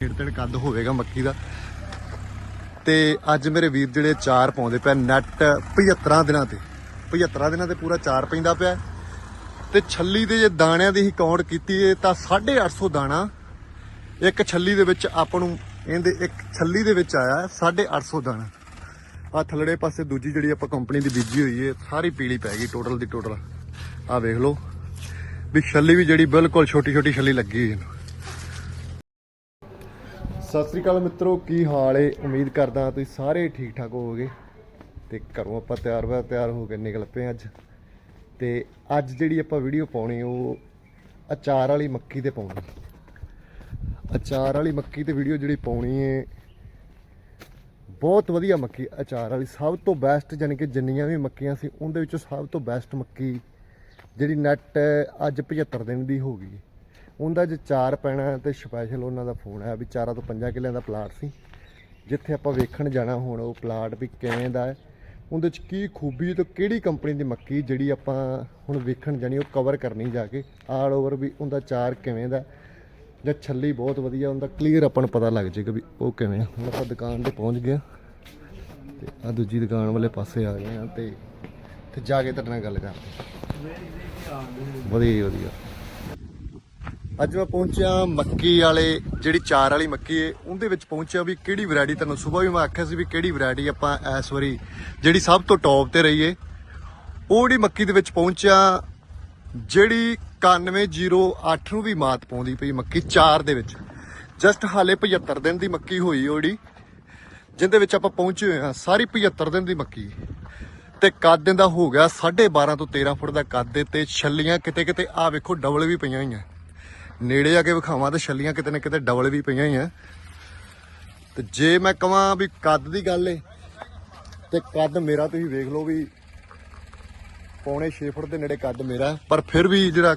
ਡੇਢ ਤਿੰਨ ਕੱਦ ਹੋਵੇਗਾ ਮੱਕੀ ਦਾ। ਤੇ ਅੱਜ ਮੇਰੇ ਵੀਰ ਜਿਹੜੇ ਚਾਰ ਪਾਉਂਦੇ ਪਿਆ ਨੈਟ 75 ਦਿਨਾਂ ਤੇ। 75 ਦਿਨਾਂ ਤੇ ਪੂਰਾ ਚਾਰ ਪੈਂਦਾ ਪਿਆ। ਤੇ ਛੱਲੀ ਦੇ ਜੇ ਦਾਣਿਆਂ ਦੀ ਹੀ ਕਾਊਂਟ ਕੀਤੀ ਏ, ਤਾਂ 850 ਦਾਣਾ ਇੱਕ ਛੱਲੀ ਦੇ ਵਿੱਚ ਆਪਾਂ ਨੂੰ ਇਹਦੇ ਇੱਕ ਛੱਲੀ ਦੇ ਵਿੱਚ ਆਇਆ 850 ਦਾਣਾ। ਆ ਥੱਲੜੇ ਪਾਸੇ ਦੂਜੀ ਜਿਹੜੀ ਆਪਾਂ ਕੰਪਨੀ ਦੀ ਬੀਜੀ ਹੋਈ ਹੈ ਸਾਰੀ ਪੀਲੀ ਪੈ ਗਈ ਟੋਟਲ ਦੀ ਟੋਟਲ। ਆ ਵੇਖ ਲਓ ਵੀ ਛੱਲੀ ਵੀ ਜਿਹੜੀ ਬਿਲਕੁਲ ਛੋਟੀ ਛੋਟੀ ਛੱਲੀ ਲੱਗੀ ਹੋਈ ਇਹਨੂੰ ਸਤਿ ਸ੍ਰੀ ਅਕਾਲ ਮਿੱਤਰੋ, ਕੀ ਹਾਲ ਏ? ਉਮੀਦ ਕਰਦਾ ਤੁਸੀਂ ਸਾਰੇ ਠੀਕ ਠਾਕ ਹੋਵੋਗੇ। ਤੇ ਘਰੋਂ ਆਪਾਂ ਤਿਆਰ ਹੋਇਆ ਤਿਆਰ ਹੋ ਕੇ ਨਿਕਲ ਪਏ ਅੱਜ। ਤੇ ਅੱਜ ਜਿਹੜੀ ਆਪਾਂ ਵੀਡੀਓ ਪਾਉਣੀ, ਉਹ ਅਚਾਰ ਵਾਲੀ ਮੱਕੀ ਤੇ ਪਾਉਣੀ। ਅਚਾਰ ਵਾਲੀ ਮੱਕੀ ਤੇ ਵੀਡੀਓ ਜਿਹੜੀ ਪਾਉਣੀ ਏ, ਬਹੁਤ ਵਧੀਆ ਮੱਕੀ, ਅਚਾਰ ਵਾਲੀ। ਸਭ ਤੋਂ ਬੈਸਟ ਜਾਣੀ ਕਿ ਜਿੰਨੀਆਂ ਵੀ ਮੱਕੀਆਂ ਸੀ, ਉਹਦੇ ਵਿੱਚੋਂ ਸਭ ਤੋਂ ਬੈਸਟ ਮੱਕੀ ਜਿਹੜੀ ਨੈਟ ਅੱਜ 75 ਦਿਨ ਦੀ ਹੋ ਗਈ ਉਹਦਾ ਜੇ ਚਾਰ ਪੈਣਾ ਤੇ ਸਪੈਸ਼ਲ ਉਹਨਾਂ ਦਾ ਫੋਨ ਆਇਆ ਵੀ ਚਾਰਾਂ ਤੋਂ ਪੰਜਾਂ ਕਿੱਲਿਆਂ ਦਾ ਪਲਾਟ ਸੀ। ਜਿੱਥੇ ਆਪਾਂ ਵੇਖਣ ਜਾਣਾ ਹੁਣ ਉਹ ਪਲਾਟ ਵੀ ਕਿਵੇਂ ਦਾ ਹੈ ਉਹਦੇ ਚ ਕੀ ਖੂਬੀ ਤੇ ਕਿਹੜੀ ਕੰਪਨੀ ਦੀ ਮੱਕੀ ਜਿਹੜੀ ਆਪਾਂ ਹੁਣ ਵੇਖਣ ਜਾਣੀ ਉਹ ਕਵਰ ਕਰਨੀ ਜਾ ਕੇ ਆਲ ਓਵਰ ਵੀ ਉਹਦਾ ਚਾਰ ਕਿਵੇਂ ਦਾ ਜਾਂ ਛੱਲੀ ਬਹੁਤ ਵਧੀਆ ਉਹਦਾ ਕਲੀਅਰ ਆਪਾਂ ਨੂੰ ਪਤਾ ਲੱਗ ਜਾਏਗਾ ਵੀ ਉਹ ਕਿਵੇਂ ਆ। ਹੁਣ ਆਪਾਂ ਦੁਕਾਨ ਤੇ ਪਹੁੰਚ ਗਏ ਤੇ ਆ ਦੂਜੀ ਦੁਕਾਨ ਵਾਲੇ ਪਾਸੇ ਆ ਗਏ ਆ ਤੇ ਤੇ ਜਾ ਕੇ ਤੁਹਾਡੇ ਨਾਲ ਗੱਲ ਕਰਦੇ। ਵਧੀਆ ਵਧੀਆ। ਅੱਜ ਮੈਂ ਪਹੁੰਚਿਆ ਮੱਕੀ ਵਾਲੇ, ਜਿਹੜੀ ਚਾਰ ਵਾਲੀ ਮੱਕੀ ਹੈ ਉਹਦੇ ਵਿੱਚ ਪਹੁੰਚਿਆ ਵੀ ਕਿਹੜੀ ਵੈਰਾਈਟੀ ਤੁਹਾਨੂੰ ਸਵੇਰ ਵੀ ਮੈਂ ਆਖਿਆ ਸੀ ਵੀ ਕਿਹੜੀ ਵੈਰਾਈਟੀ ਆਪਾਂ ਇਸ ਵਾਰੀ, ਜਿਹੜੀ ਸਭ ਤੋਂ ਟੌਪ ਤੇ ਰਹੀ ਏ। ਉਹ ਜਿਹੜੀ ਮੱਕੀ ਦੇ ਵਿੱਚ ਪਹੁੰਚਿਆ, ਜਿਹੜੀ 9108 ਨੂੰ ਵੀ ਮਾਤ ਪਾਉਂਦੀ ਪਈ ਮੱਕੀ ਚਾਰ ਦੇ ਵਿੱਚ। ਜਸਟ ਹਾਲੇ 75 ਦਿਨ ਦੀ ਮੱਕੀ ਹੋਈ ਉਹ ਜਿਹੜੀ ਜਿੰਦੇ ਵਿੱਚ ਆਪਾਂ ਪਹੁੰਚੇ ਹੋਏ ਹਾਂ, ਸਾਰੀ 75 ਦਿਨ ਦੀ ਮੱਕੀ। ਤੇ ਕੱਦ ਦਾ ਹੋ ਗਿਆ 12.5 ਤੋਂ 13 ਫੁੱਟ ਦਾ ਕੱਦ ਏ, ਤੇ ਛੱਲੀਆਂ ਕਿਤੇ ਕਿਤੇ ਆ ਵੇਖੋ ਡਬਲ ਵੀ ਪਈਆਂ ਹੋਈਆਂ। ਨੇੜੇ ਆ ਕੇ ਵਿਖਾਵਾਂ ਤੇ ਛੱਲੀਆਂ ਕਿਤੇ ਨਾ ਕਿਤੇ ਡਬਲ ਵੀ ਪਈਆਂ ਹੀ ਹੋਈਆਂ ਤੇ ਜੇ ਮੈਂ ਕਹਾਂ ਵੀ ਕੱਦ ਦੀ ਗੱਲ ਏ, ਤੇ ਕੱਦ ਮੇਰਾ ਤੁਸੀਂ ਵੇਖ ਲਓ ਵੀ ਪੌਣੇ 6 ਫੁੱਟ ਦੇ ਨੇੜੇ ਕੱਦ ਮੇਰਾ ਪਰ ਫਿਰ ਵੀ ਜਿਹੜਾ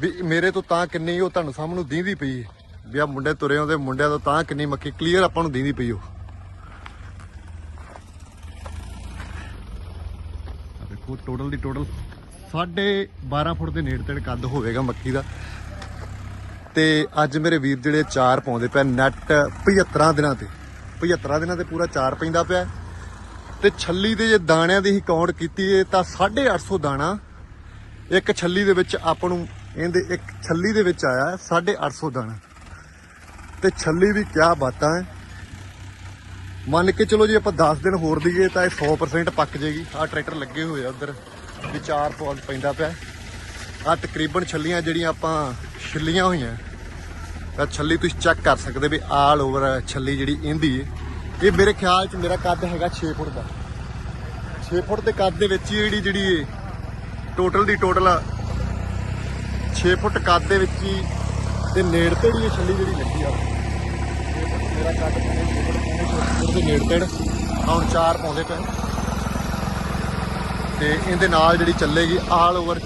ਵੀ ਮੇਰੇ ਤੋਂ ਤਾਂ ਕਿੰਨੀ ਉਹ ਤੁਹਾਨੂੰ ਸਾਹਮਣੇ ਦੀਂਦੀ ਪਈ ਵੀ ਆ ਮੁੰਡੇ ਤੁਰੇ ਆਉਂਦੇ, ਮੁੰਡਿਆਂ ਤੋਂ ਤਾਂ ਕਿੰਨੀ ਮੱਕੀ ਕਲੀਅਰ ਆਪਾਂ ਨੂੰ ਦੀਂਦੀ ਪਈ ਉਹ। ਦੇਖੋ ਟੋਟਲ ਦੀ ਟੋਟਲ 12.5 ਫੁੱਟ ਦੇ ਨੇੜੇ ਤੇੜੇ ਕੱਦ ਹੋਵੇਗਾ ਮੱਕੀ ਦਾ। ਤੇ ਅੱਜ ਮੇਰੇ ਵੀਰ ਜਿਹੜੇ ਚਾਰ ਪਾਉਂਦੇ ਪਿਆ ਨੈਟ 75 ਦਿਨਾਂ ਤੇ। 75 ਦਿਨਾਂ ਤੇ ਪੂਰਾ ਚਾਰ ਪੈਂਦਾ ਪਿਆ ਤੇ ਛੱਲੀ ਦੇ ਜੇ ਦਾਣਿਆਂ ਦੀ ਹੀ ਕਾਊਂਟ ਕੀਤੀ ਏ, ਤਾਂ 850 ਦਾਣਾ ਇੱਕ ਛੱਲੀ ਦੇ ਵਿੱਚ ਆਪਾਂ ਨੂੰ ਇਹਦੇ ਇੱਕ ਛੱਲੀ ਦੇ ਵਿੱਚ ਆਇਆ 850 ਦਾਣਾ। ਤੇ ਛੱਲੀ ਵੀ ਕਿਆ ਬਾਤਾਂ ਹੈ। ਮੰਨ ਕੇ ਚਲੋ ਜੇ ਆਪਾਂ 10 ਦਿਨ ਹੋਰ ਦਈਏ ਤਾਂ ਇਹ 100% ਪੱਕ ਜੇਗੀ। ਆਹ ਟਰੈਕਟਰ ਲੱਗੇ ਹੋਏ ਆ ਉਧਰ। ਵਿਚਾਰ ਪੌਲ ਪੈਂਦਾ ਪਿਆ। ਆ ਤਕਰੀਬਨ ਛੱਲੀਆਂ ਜਿਹੜੀਆਂ ਆਪਾਂ ਛਿੱਲੀਆਂ ਹੋਈਆਂ, ਤਾਂ ਛੱਲੀ ਤੁਸੀਂ ਚੈੱਕ ਕਰ ਸਕਦੇ ਵੀ ਆਲ ਓਵਰ ਛੱਲੀ ਜਿਹੜੀ ਇੰਦੀ ਹੈ ਇਹ ਮੇਰੇ ਖਿਆਲ 'ਚ ਮੇਰਾ ਕੱਦ ਹੈਗਾ 6 ਫੁੱਟ ਦਾ। 6 ਫੁੱਟ ਦੇ ਕੱਦ ਦੇ ਵਿੱਚ ਹੀ ਜਿਹੜੀ ਜਿਹੜੀ ਟੋਟਲ ਦੀ ਟੋਟਲ 6 ਫੁੱਟ ਕੱਦ ਦੇ ਵਿੱਚ ਹੀ ਤੇ ਨੇੜ ਤੇ ਹੀ ਇਹ ਛੱਲੀ ਜਿਹੜੀ ਲੱਗੀ ਆ। 6 ਫੁੱਟ ਮੇਰਾ ਕੱਦ ਪੌਣੇ 6 ਫੁੱਟ ਪੌਣੇ 6 ਫੁੱਟ ਦੇ ਨੇੜ ਤੇ ਹੁਣ ਚਾਰ ਪਾਉਂਦੇ ਪਏ ਤੇ ਇਹਦੇ ਨਾਲ ਜਿਹੜੀ ਚੱਲੇਗੀ ਆਲ ਓਵਰ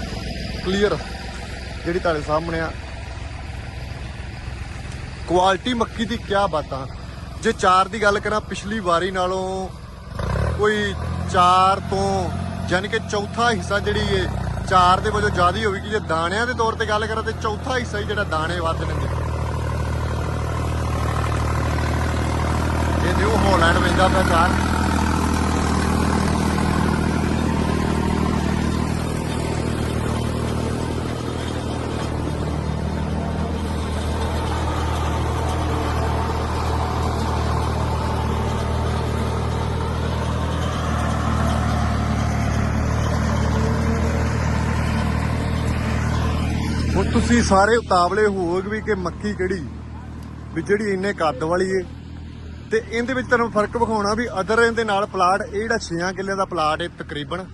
ਕਲੀਅਰ ਜਿਹੜੀ ਤੁਹਾਡੇ ਸਾਹਮਣੇ ਆ। ਕੁਆਲਿਟੀ ਮੱਕੀ ਦੀ ਕਿਆ ਬਾਤਾਂ ਜੇ ਚਾਰ ਦੀ ਗੱਲ ਕਰਾਂ, ਪਿਛਲੀ ਵਾਰੀ ਨਾਲੋਂ ਕੋਈ ਚਾਰ ਤੋਂ ਯਾਨੀ ਕਿ ਚੌਥਾ ਹਿੱਸਾ ਜਿਹੜੀ ਇਹ ਚਾਰ ਦੇ ਵਜੋਂ ਜ਼ਿਆਦਾ ਹੋਵੇਗੀ। ਜੇ ਦਾਣਿਆਂ ਦੇ ਤੌਰ ਤੇ ਗੱਲ ਕਰਾਂ ਤੇ ਚੌਥਾ ਹਿੱਸਾ ਹੀ ਜਿਹੜਾ ਦਾਣੇ ਵੱਧ ਨੇ ਇਹ ਨਿਊ ਹਾਲੈਂਡ ਵੇਚਦਾ ਪਿਆ ਚਾਰ ਹੁਣ ਤੁਸੀਂ ਸਾਰੇ ਉਤਾਵਲੇ ਹੋਵੋਗੇ ਵੀ ਕਿ ਮੱਕੀ ਕਿਹੜੀ? ਵੀ ਜਿਹੜੀ ਇੰਨੇ ਕੱਦ ਵਾਲੀ ਏ। ਤੇ ਇਹਦੇ ਵਿੱਚ ਤੁਹਾਨੂੰ ਫ਼ਰਕ ਵਿਖਾਉਣਾ ਵੀ ਅਦਰ ਇਹਦੇ ਨਾਲ ਪਲਾਟ, ਇਹ ਜਿਹੜਾ 6 ਕਿੱਲਿਆਂ ਦਾ ਪਲਾਟ ਏ ਤਕਰੀਬਨ।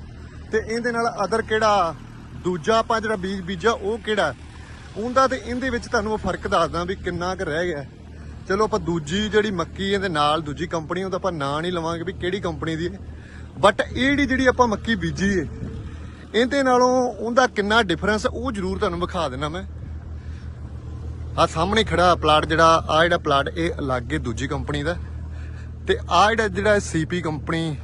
ਤੇ ਇਹਦੇ ਨਾਲ ਅਦਰ ਕਿਹੜਾ, ਦੂਜਾ ਆਪਾਂ ਜਿਹੜਾ ਬੀਜ ਬੀਜਾ ਉਹ ਕਿਹੜਾ? ਉਹਦਾ ਤੇ ਇਹਦੇ ਵਿੱਚ ਤੁਹਾਨੂੰ ਉਹ ਫ਼ਰਕ ਦੱਸਦਾ ਵੀ ਕਿੰਨਾ ਕੁ ਰਹਿ ਗਿਆ। ਚਲੋ ਆਪਾਂ ਦੂਜੀ ਜਿਹੜੀ ਮੱਕੀ ਇਹਦੇ ਨਾਲ ਦੂਜੀ ਕੰਪਨੀ ਉਹਦਾ ਆਪਾਂ ਨਾਂ ਨਹੀਂ ਲਵਾਂਗੇ ਵੀ ਕਿਹੜੀ ਕੰਪਨੀ ਦੀ ਹੈ ਬਟ ਇਹ ਜਿਹੜੀ ਆਪਾਂ ਮੱਕੀ ਬੀਜੀ ਏ ਇਹਦੇ ਨਾਲੋਂ ਉਹਦਾ ਕਿੰਨਾ ਡਿਫਰੈਂਸ ਉਹ ਜ਼ਰੂਰ ਤੁਹਾਨੂੰ ਵਿਖਾ ਦੇਣਾ ਮੈਂ। ਆ ਸਾਹਮਣੇ ਖੜਾ ਪਲਾਟ ਜਿਹੜਾ ਆ ਜਿਹੜਾ ਪਲਾਟ ਇਹ ਅਲੱਗ ਹੈ ਦੂਜੀ ਕੰਪਨੀ ਦਾ। ਤੇ ਆ ਜਿਹੜਾ ਜਿਹੜਾ ਸੀਪੀ ਕੰਪਨੀ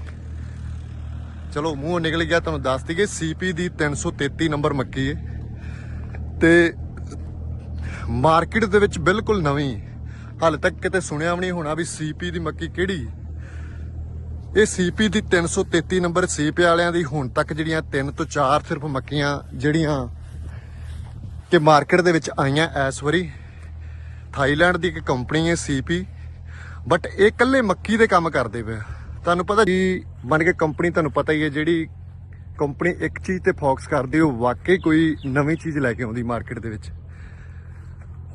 ਚਲੋ ਮੂੰਹ ਨਿਕਲ ਗਿਆ, ਤੁਹਾਨੂੰ ਦੱਸ ਦਈਏ ਸੀਪੀ ਦੀ 333 ਨੰਬਰ ਮੱਕੀ ਹੈ ਤੇ ਮਾਰਕੀਟ ਦੇ ਵਿੱਚ ਬਿਲਕੁਲ ਨਵੀਂ ਹਾਲੇ ਤੱਕ ਕਿਤੇ ਸੁਣਿਆ ਵੀ ਨਹੀਂ ਹੋਣਾ ਵੀ ਸੀਪੀ ਦੀ ਮੱਕੀ ਕਿਹੜੀ ਇਹ ਸੀਪੀ ਦੀ 333 ਨੰਬਰ ਸੀਪੀ ਵਾਲਿਆਂ ਦੀ ਹੁਣ ਤੱਕ ਜਿਹੜੀਆਂ 3 ਤੋਂ 4 ਸਿਰਫ ਮੱਕੀਆਂ ਜਿਹੜੀਆਂ ਕਿ ਮਾਰਕੀਟ ਦੇ ਵਿੱਚ ਆਈਆਂ ਇਸ ਵਾਰੀ ਥਾਈਲੈਂਡ ਦੀ ਇੱਕ ਕੰਪਨੀ ਹੈ ਸੀਪੀ ਬਟ ਇਹ ਇਕੱਲੇ ਮੱਕੀ ਦੇ ਕੰਮ ਕਰਦੇ ਪਏ ਆ। ਤੁਹਾਨੂੰ ਪਤਾ ਜੀ, ਬਣ ਕੇ ਕੰਪਨੀ ਤੁਹਾਨੂੰ ਪਤਾ ਹੀ ਹੈ, ਜਿਹੜੀ ਕੰਪਨੀ ਇੱਕ ਚੀਜ਼ ਤੇ ਫੋਕਸ ਕਰਦੀ, ਉਹ ਵਾਕਈ ਕੋਈ ਨਵੀਂ ਚੀਜ਼ ਲੈ ਕੇ ਆਉਂਦੀ ਮਾਰਕੀਟ ਦੇ ਵਿੱਚ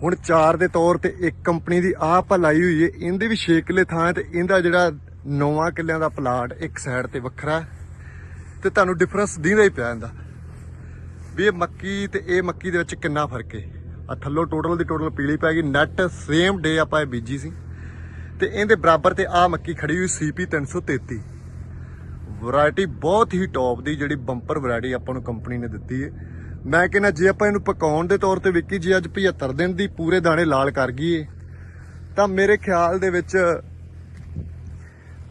ਹੁਣ ਚਾਰ ਦੇ ਤੌਰ ਤੇ ਇੱਕ ਕੰਪਨੀ ਦੀ ਆਹ ਆਪਾਂ ਲਾਈ ਹੋਈ ਹੈ, ਇਹਦੇ ਵੀ 6 ਕਿੱਲੇ ਥਾਂ ਹੈ ਤੇ ਇਹਦਾ ਜਿਹੜਾ 9 ਕਿੱਲਿਆਂ ਦਾ ਪਲਾਟ ਇੱਕ ਸਾਈਡ ਤੇ ਵੱਖਰਾ ਹੈ ਤੇ ਤੁਹਾਨੂੰ ਡਿਫਰੈਂਸ ਦਿਖਦਾ ਹੀ ਪਿਆ ਜਾਂਦਾ ਵੀ ਇਹ ਮੱਕੀ ਤੇ ਇਹ ਮੱਕੀ ਦੇ ਵਿੱਚ ਕਿੰਨਾ ਫ਼ਰਕ ਹੈ ਆ ਥੱਲੋਂ ਟੋਟਲ ਦੀ ਟੋਟਲ ਪੀਲੀ ਪੈ ਗਈ ਨੈਟ ਸੇਮ ਡੇ ਆਪਾਂ ਇਹ ਬੀਜੀ ਸੀ। ਤੇ ਇਹਦੇ ਬਰਾਬਰ ਤੇ ਆ ਮੱਕੀ ਖੜੀ ਹੋਈ ਸੀਪੀ 333 ਵੈਰਾਈਟੀ ਬਹੁਤ ਹੀ ਟੌਪ ਦੀ ਜਿਹੜੀ ਬੰਪਰ ਵੈਰਾਈਟੀ ਆਪਾਂ ਨੂੰ ਕੰਪਨੀ ਨੇ ਦਿੱਤੀ ਹੈ ਮੈਂ ਕਹਿੰਦਾ ਜੇ ਆਪਾਂ ਇਹਨੂੰ ਪਕਾਉਣ ਦੇ ਤੌਰ ਤੇ ਵਿਕੀ ਜੇ ਅੱਜ 75 ਦਿਨ ਦੀ ਪੂਰੇ ਦਾਣੇ ਲਾਲ ਕਰ ਗਈਏ ਤਾਂ ਮੇਰੇ ਖਿਆਲ ਦੇ ਵਿੱਚ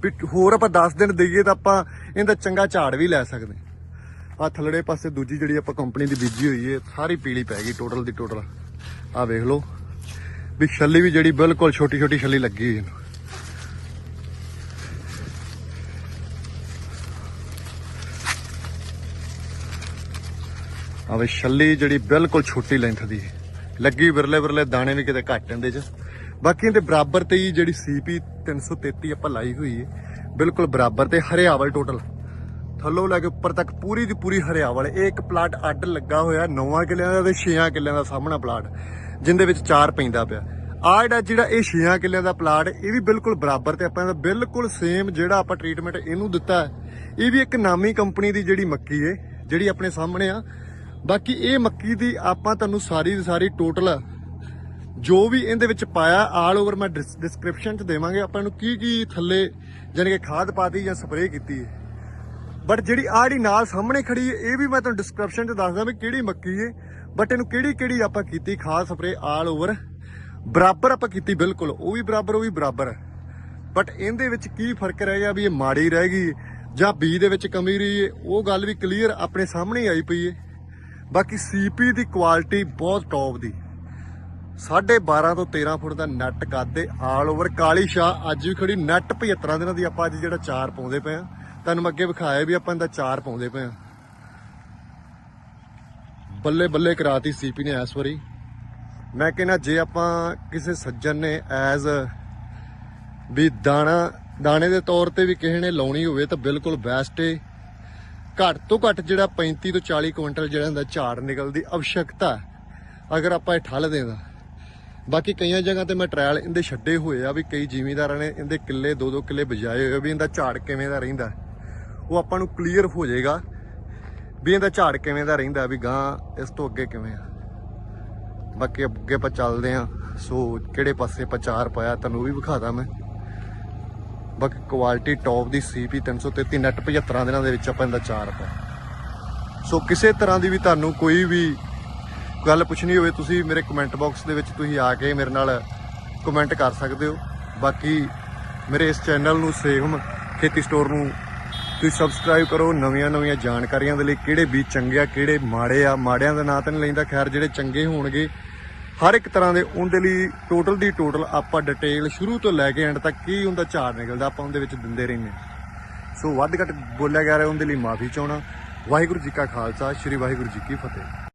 ਵੀ ਹੋਰ ਆਪਾਂ 10 ਦਿਨ ਦਈਏ ਤਾਂ ਆਪਾਂ ਇਹਦਾ ਚੰਗਾ ਝਾੜ ਵੀ ਲੈ ਸਕਦੇ ਆ ਥੱਲੜੇ ਪਾਸੇ ਦੂਜੀ ਜਿਹੜੀ ਆਪਾਂ ਕੰਪਨੀ ਦੀ ਬੀਜੀ ਹੋਈ ਹੈ ਸਾਰੀ ਪੀਲੀ ਪੈ ਗਈ ਟੋਟਲ ਦੀ ਟੋਟਲ ਆ ਵੇਖ ਲਓ। ਵੀ ਛੱਲੀ ਵੀ ਜਿਹੜੀ ਬਿਲਕੁਲ ਛੋਟੀ ਛੋਟੀ ਛੱਲੀ ਲੱਗੀ ਹੋਈ ਇਹਨੂੰ। ਆ ਵੇ ਛੱਲੀ ਜਿਹੜੀ ਬਿਲਕੁਲ ਛੋਟੀ ਲੈਂਥ ਦੀ ਲੱਗੀ ਵਿਰਲੇ ਵਿਰਲੇ ਦਾਣੇ ਵੀ ਕਿਤੇ ਘੱਟ ਹੁੰਦੇ ਚ। ਬਾਕੀ ਇਹਦੇ ਬਰਾਬਰ ਤੇ ਹੀ ਜਿਹੜੀ ਸੀਪੀ 333 ਆਪਾਂ ਲਾਈ ਹੋਈ ਹੈ, ਬਿਲਕੁਲ ਬਰਾਬਰ ਤੇ ਹਰਿਆਵਲ ਟੋਟਲ ਥੱਲੋਂ ਲੈ ਕੇ ਉੱਪਰ ਤੱਕ ਪੂਰੀ ਦੀ ਪੂਰੀ ਹਰਿਆਵਲ। ਇਹ ਇੱਕ ਪਲਾਟ ਅੱਡ ਲੱਗਾ ਹੋਇਆ 9 ਕਿੱਲਿਆਂ ਦਾ ਤੇ 6 ਕਿੱਲਿਆਂ ਦਾ ਸਾਹਮਣਾ ਪਲਾਟ, ਜਿੰਦੇ ਵਿੱਚ ਚਾਰ ਪੈਂਦਾ ਪਿਆ। ਆ ਜਿਹੜਾ ਜਿਹੜਾ ਇਹ 6 ਕਿੱਲਿਆਂ ਦਾ ਪਲਾਟ, ਇਹ ਵੀ ਬਿਲਕੁਲ ਬਰਾਬਰ ਤੇ ਆਪਾਂ ਦਾ ਬਿਲਕੁਲ ਸੇਮ ਜਿਹੜਾ ਆਪਾਂ ਟ੍ਰੀਟਮੈਂਟ ਇਹਨੂੰ ਦਿੱਤਾ ਇਹ ਵੀ ਇੱਕ ਨਾਮੀ ਕੰਪਨੀ ਦੀ ਜਿਹੜੀ ਮੱਕੀ ਏ ਜਿਹੜੀ ਆਪਣੇ ਸਾਹਮਣੇ ਆ। ਬਾਕੀ ਇਹ ਮੱਕੀ ਦੀ ਆਪਾਂ ਤੁਹਾਨੂੰ ਸਾਰੀ ਦੀ ਸਾਰੀ ਟੋਟਲ ਜੋ ਵੀ ਇਹਦੇ ਵਿੱਚ ਪਾਇਆ ਆਲ ਓਵਰ ਮੈਂ ਡਿਸਕ੍ਰਿਪਸ਼ਨ 'ਚ ਦੇਵਾਂਗੇ। ਆਪਾਂ ਨੂੰ ਕੀ ਕੀ ਥੱਲੇ ਜਾਣੀ ਕਿ ਖਾਦ ਪਾਤੀ ਜਾਂ ਸਪਰੇਅ ਕੀਤੀ ਹੈ। ਬਟ ਜਿਹੜੀ ਆਹ ਜਿਹੜੀ ਨਾਲ ਸਾਹਮਣੇ ਖੜੀ ਹੈ, ਇਹ ਵੀ ਮੈਂ ਤੁਹਾਨੂੰ ਡਿਸਕ੍ਰਿਪਸ਼ਨ 'ਚ ਦੱਸਦਾ ਵੀ ਕਿਹੜੀ ਮੱਕੀ ਹੈ। ਬਟ ਇਹਨੂੰ ਕਿਹੜੀ ਕਿਹੜੀ ਆਪਾਂ ਕੀਤੀ ਖਾਦ ਸਪਰੇਅ ਆਲ ਓਵਰ ਬਰਾਬਰ ਆਪਾਂ ਕੀਤੀ ਬਿਲਕੁਲ, ਉਹ ਵੀ ਬਰਾਬਰ, ਉਹ ਵੀ ਬਰਾਬਰ। ਬਟ ਇਹਦੇ ਵਿੱਚ ਕੀ ਫ਼ਰਕ ਰਹਿ ਗਿਆ ਵੀ ਇਹ ਮਾੜੀ ਰਹਿ ਗਈ ਜਾਂ ਬੀ ਦੇ ਵਿੱਚ ਕਮੀ ਰਹੀ ਹੈ, ਉਹ ਗੱਲ ਵੀ ਕਲੀਅਰ ਆਪਣੇ ਸਾਹਮਣੇ ਹੀ ਆਈ ਪਈ ਹੈ। ਬਾਕੀ ਸੀਪੀ ਦੀ ਕੁਆਲਿਟੀ ਬਹੁਤ ਟੌਪ ਦੀ। 12.5 ਤੋਂ 13 ਫੁੱਟ ਦਾ ਨੈਟ ਕੱਦੇ ਆਲ ਓਵਰ ਕਾਲੀ ਸ਼ਾਹ ਅੱਜ ਵੀ ਖੜੀ, ਨੈਟ 75 ਦਿਨਾਂ ਦੀ ਆਪਾਂ ਅੱਜ ਜਿਹੜਾ ਚਾਰ ਪਾਉਂਦੇ ਪਏ ਆ। ਤੁਹਾਨੂੰ ਮੈਂ ਅੱਗੇ ਵਿਖਾਇਆ ਵੀ ਆਪਾਂ ਇਹਦਾ ਚਾਰ ਪਾਉਂਦੇ ਪਏ ਆ। ਬੱਲੇ ਬੱਲੇ ਕਰਾਤੀ ਸੀਪੀ ਨੇ ਇਸ ਵਾਰੀ। ਮੈਂ ਕਹਿੰਦਾ ਜੇ ਆਪਾਂ ਕਿਸੇ ਸੱਜਣ ਨੇ ਐਜ਼ ਵੀ ਦਾਣਾ, ਦਾਣੇ ਦੇ ਤੌਰ ਤੇ ਵੀ ਕਿਸੇ ਨੇ ਲਾਉਣੀ ਹੋਵੇ ਤਾਂ ਬਿਲਕੁਲ ਬੈਸਟ ਏ। ਘੱਟ ਤੋਂ ਘੱਟ ਜਿਹੜਾ 35 ਤੋਂ 40 ਕੁਇੰਟਲ ਜਿਹੜਾ ਹੁੰਦਾ ਝਾੜ ਨਿਕਲਦੀ, ਅਵਸ਼ਕਤਾ। ਅਗਰ ਆਪਾਂ ਇਹ ਠੱਲ ਦੇਦਾ ਬਾਕੀ ਕਈਆਂ ਜਗ੍ਹਾ ਤੇ ਮੈਂ ਟ੍ਰਾਇਲ ਇਹਦੇ ਛੱਡੇ ਹੋਏ ਆ ਵੀ ਕਈ ਜ਼ਿਮੀਂਦਾਰਾਂ ਨੇ ਇਹਦੇ ਕਿੱਲੇ ਦੋ ਦੋ ਕਿੱਲੇ ਬਜਾਏ ਹੋਏ ਵੀ ਇਹਦਾ ਝਾੜ ਕਿਵੇਂ ਦਾ ਰਹਿੰਦਾ। ਉਹ ਆਪਾਂ ਨੂੰ ਕਲੀਅਰ ਹੋ ਜਾਏਗਾ ਵੀ ਇਹਦਾ ਝਾੜ ਕਿਵੇਂ ਦਾ ਰਹਿੰਦਾ ਵੀ ਗਾਂ ਇਸ ਤੋਂ ਅੱਗੇ ਕਿਵੇਂ ਆ। ਬਾਕੀ ਅੱਗੇ ਆਪਾਂ ਚੱਲਦੇ ਆ ਸੋ ਕਿਹੜੇ ਪਾਸੇ ਆਪਾਂ ਚਾਰ ਪਾਇਆ ਤੁਹਾਨੂੰ ਉਹ ਵੀ ਵਿਖਾਦਾ ਮੈਂ। ਬਾਕੀ ਕੁਆਲਿਟੀ ਟੌਪ ਦੀ ਸੀਪੀ 333 ਨੈਟ 75 ਦਿਨਾਂ ਦੇ ਵਿੱਚ ਆਪਾਂ ਇਹਦਾ ਚਾਰ ਪਾਇਆ। ਸੋ ਕਿਸੇ ਤਰ੍ਹਾਂ ਦੀ ਵੀ ਤੁਹਾਨੂੰ ਕੋਈ ਵੀ ਗੱਲ ਪੁੱਛਣੀ ਹੋਵੇ, ਤੁਸੀਂ ਮੇਰੇ ਕਮੈਂਟ ਬਾਕਸ ਦੇ ਵਿੱਚ ਤੁਸੀਂ ਆ ਕੇ ਮੇਰੇ ਨਾਲ ਕਮੈਂਟ ਕਰ ਸਕਦੇ ਹੋ। ਬਾਕੀ ਮੇਰੇ ਇਸ ਚੈਨਲ ਨੂੰ ਸੇਵਮ ਖੇਤੀ ਸਟੋਰ ਨੂੰ ਤੁਸੀਂ ਸਬਸਕ੍ਰਾਈਬ ਕਰੋ। ਨਵੀਆਂ ਨਵੀਆਂ ਜਾਣਕਾਰੀਆਂ ਦੇ ਲਈ ਕਿਹੜੇ ਬੀਜ ਚੰਗੇ ਆ, ਕਿਹੜੇ ਮਾੜੇ ਆ। ਮਾੜਿਆਂ ਦਾ ਨਾਂ ਤਾਂ ਨਹੀਂ ਲੈਂਦਾ। ਖੈਰ, ਜਿਹੜੇ ਚੰਗੇ ਹੋਣਗੇ, ਹਰ ਇੱਕ ਤਰ੍ਹਾਂ ਦੇ ਉਹਦੇ ਲਈ ਟੋਟਲ ਦੀ ਟੋਟਲ ਆਪਾਂ ਡਿਟੇਲ ਸ਼ੁਰੂ ਤੋਂ ਲੈ ਕੇ ਐਂਡ ਤੱਕ ਕੀ ਹੁੰਦਾ ਝਾੜ ਨਿਕਲਦਾ, ਆਪਾਂ ਉਹਦੇ ਵਿੱਚ ਦਿੰਦੇ ਰਹਿੰਦੇ ਹਾਂ। ਸੋ ਵੱਧ ਘੱਟ ਬੋਲਿਆ ਗਿਆ ਰਿਹਾ, ਉਹਦੇ ਲਈ ਮਾਫੀ ਚਾਹਣਾ ਵਾਹਿਗੁਰੂ ਜੀ ਕਾ ਖਾਲਸਾ, ਸ੍ਰੀ ਵਾਹਿਗੁਰੂ ਜੀ ਕੀ ਫਤਿਹ।